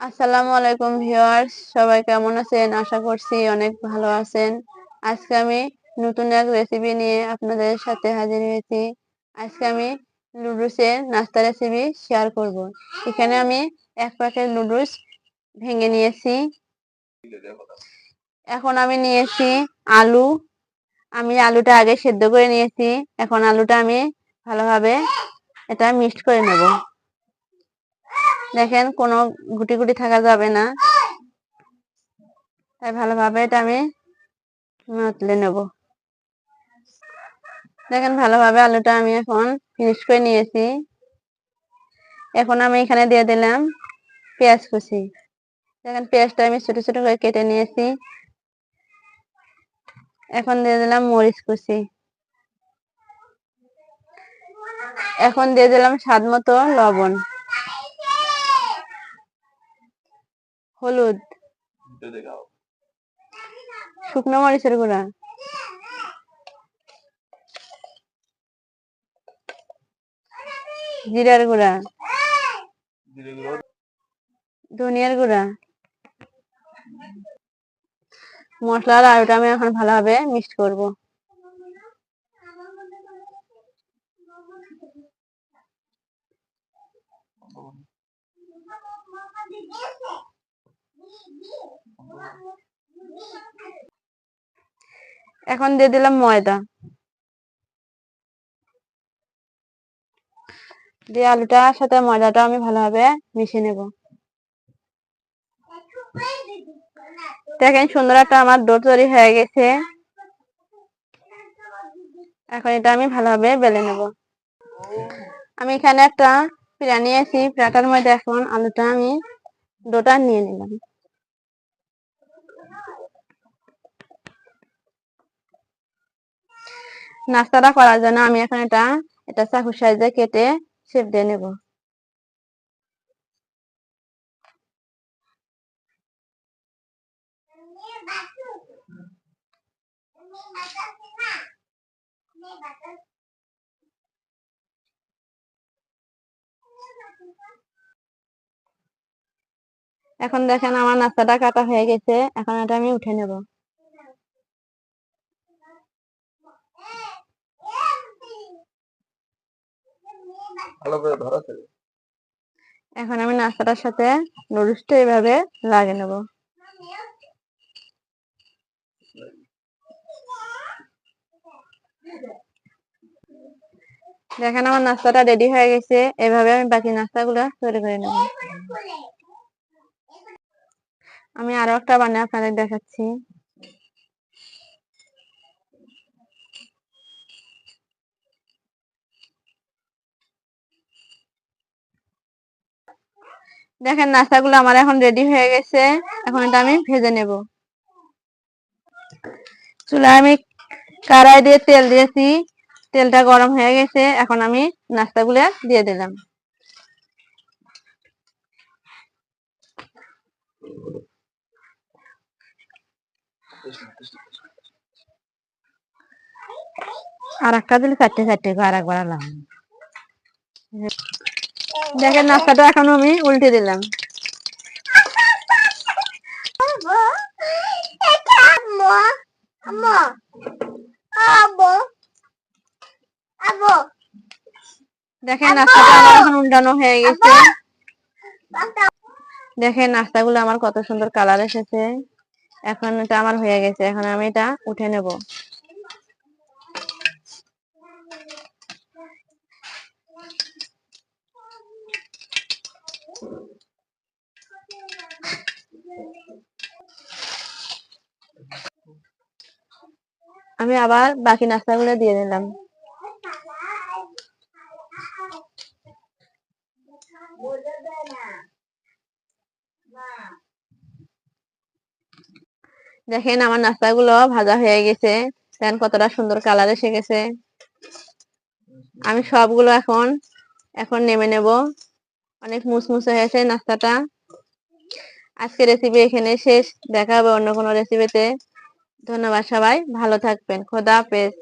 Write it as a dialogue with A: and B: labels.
A: আসসালামু আলাইকুম ভিউয়ার্স, সবাই কেমন আছেন? আশা করছি অনেক ভালো আছেন। আজকে আমি নতুন এক রেসিপি নিয়ে আপনাদের সাথে হাজির হয়েছি। আজকে আমি নুডলসের নাস্তা রেসিপি শেয়ার করব। এখানে আমি এক প্যাকেট নুডলস ভেঙে নিয়েছি। এখন আমি নিয়েছি আলু। আমি আলুটা আগে সেদ্ধ করে নিয়েছি। এখন আলুটা আমি ভালোভাবে এটা মিক্সড করে নেব। দেখেন কোনো গুটি গুটি থাকা যাবে না। তাই ভালোভাবে এটা আমি মতলে নেব। দেখেন ভালোভাবে আলুটা আমি এখন ফিনিশ করে নিয়েছি। এখন আমি এখানে দিয়ে দিলাম পেঁয়াজ কুচি। দেখেন পেঁয়াজটা আমি ছোট ছোট করে কেটে নিয়েছি। এখন দিয়ে দিলাম মরিচ কুচি। এখন দিয়ে দিলাম স্বাদ মতো লবণ। হলুদ। শুকনো মরিচের গুঁড়া। জিরার গুঁড়া। ধনিয়ার গুঁড়া। মশলার আলুটা আমি এখন ভালোভাবে মিক্সড করব। এখন দিয়ে দিলাম ময়দা। দিয়ে আলুটার সাথে ময়দাটা আমি ভালোভাবে মিশিয়ে নেব। দেখেন সুন্দর একটা আমার ডো তৈরি হয়ে গেছে। এখন এটা আমি ভালোভাবে বেলে নেব। আমি এখানে একটা পিড়া নিয়েছি পিড়াটার মধ্যে এখন আলুটা আমি ডোটা নিয়ে নিলাম। নাস্তাটা করার জন্য আমি এখন এটা এটা চাকু সাইজে কেটে শেপ দিয়ে নেব। এখন দেখেন আমার নাস্তাটা কাটা হয়ে গেছে, এখন এটা আমি উঠে নেব। এখন আমি নাস্তাটার সাথে নুডলসটা এইভাবে লাগিয়ে নেব। দেখেন আমার নাস্তাটা রেডি হয়ে গেছে, এভাবে আমি বাকি নাস্তাগুলো তৈরি করে নেব। আমি আরও একটা বানিয়ে আপনাদের দেখাচ্ছি। দেখেন, নাস্তাগুলো আমার এখন রেডি হয়ে গেছে। এখন এটা আমি ভেজে নেব। চুলায় আমি কড়াই দিয়ে তেল দিয়েছি। তেলটা গরম হয়ে গেছে। এখন আমি নাস্তাগুলো দিয়ে দিলাম। আর একটা দিলে চারটে চারটে আর একবার আলাম। দেখেন নাস্তাটা এখন আমি উল্টে দিলাম। দেখেন নাস্তাটা উল্টানো হয়ে গেছে। দেখেন নাস্তাগুলো আমার কত সুন্দর কালার এসেছে। এখন এটা আমার হয়ে গেছে। এখন আমি এটা উঠে নেব। আমি আবার বাকি নাস্তাগুলো দিয়ে দিলাম দেখেন আমার নাস্তাগুলো ভাজা হয়ে গেছে। দেখেন কতটা সুন্দর কালার এসে গেছে। আমি সবগুলো এখন এখন নেমে নেব। অনেক মুসমুসে হয়েছে নাস্তাটা। আজকে রেসিপি এখানে শেষ। দেখা হবে অন্য কোনো রেসিপিতে ধন্যবাদ সবাই। ভালো থাকবেন। খোদা হাফেজ।